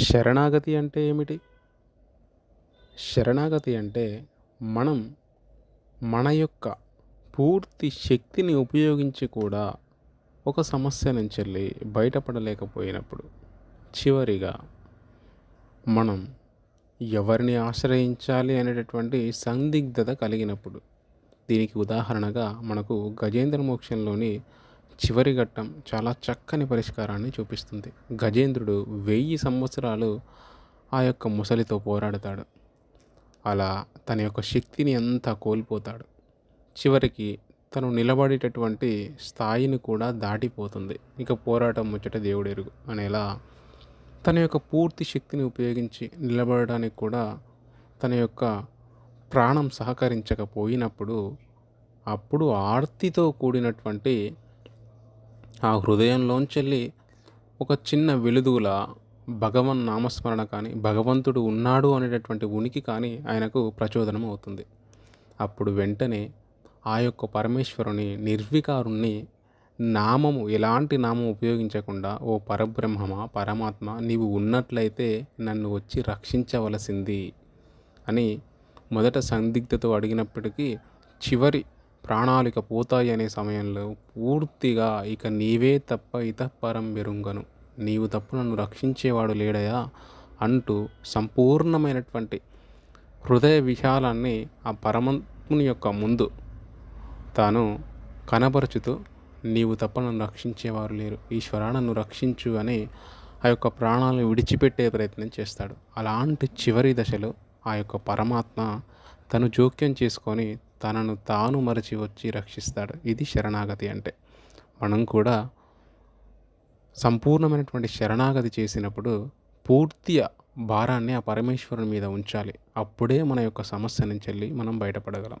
శరణాగతి అంటే ఏమిటి? శరణాగతి అంటే మనం మన యొక్క పూర్తి శక్తిని ఉపయోగించి కూడా ఒక సమస్య నుంచెళ్ళి బయటపడలేకపోయినప్పుడు, చివరిగా మనం ఎవరిని ఆశ్రయించాలి అనేటటువంటి సందిగ్ధత కలిగినప్పుడు. దీనికి ఉదాహరణగా మనకు గజేంద్ర మోక్షంలోని చివరి ఘట్టం చాలా చక్కని పరిష్కారాన్ని చూపిస్తుంది. గజేంద్రుడు వెయ్యి సంవత్సరాలు ఆ యొక్క ముసలితో పోరాడతాడు. అలా తన యొక్క శక్తిని అంతా కోల్పోతాడు. చివరికి తను నిలబడేటటువంటి స్థాయిని కూడా దాటిపోతుంది. ఇక పోరాటం ముచ్చట దేవుడెరుగు అనేలా తన యొక్క పూర్తి శక్తిని ఉపయోగించి నిలబడడానికి కూడా తన యొక్క ప్రాణం సహకరించకపోయినప్పుడు, అప్పుడు ఆర్తితో కూడినటువంటి ఆ హృదయంలోంచెల్లి ఒక చిన్న వెలుగులా భగవన్ నామస్మరణ కానీ, భగవంతుడు ఉన్నాడు అనేటటువంటి ఉనికి కానీ ఆయనకు ప్రచోదనం అవుతుంది. అప్పుడు వెంటనే ఆ యొక్క పరమేశ్వరుని నిర్వికారుణ్ణి నామము ఎలాంటి నామం ఉపయోగించకుండా ఓ పరబ్రహ్మమా, పరమాత్మ నీవు ఉన్నట్లయితే నన్ను వచ్చి రక్షించవలసింది అని మొదట సందిగ్ధతో అడిగినప్పటికీ చివరి ప్రాణాలిక పోతాయి అనే సమయంలో పూర్తిగా ఇక నీవే తప్ప ఇతపరం వెరుంగను. నీవు తప్ప నన్ను రక్షించేవాడు లేడయా అంటూ సంపూర్ణమైనటువంటి హృదయ విశాలాన్ని ఆ పరమాత్ముని యొక్క ముందు తాను కనపరుచుతూ నీవు తప్ప నన్ను రక్షించేవారు లేరు. ఈశ్వర నన్ను రక్షించు అని ఆ యొక్క ప్రాణాలను విడిచిపెట్టే ప్రయత్నం చేస్తాడు. అలాంటి చివరి దశలో ఆ యొక్క పరమాత్మ తను జోక్యం చేసుకొని తనను తాను మరచి వచ్చి రక్షిస్తాడు. ఇది శరణాగతి అంటే. మనం కూడా సంపూర్ణమైనటువంటి శరణాగతి చేసినప్పుడు పూర్తిగా భారాన్ని ఆ పరమేశ్వరుని మీద ఉంచాలి. అప్పుడే మన యొక్క సమస్య నుంచెళ్ళి మనం బయటపడగలం.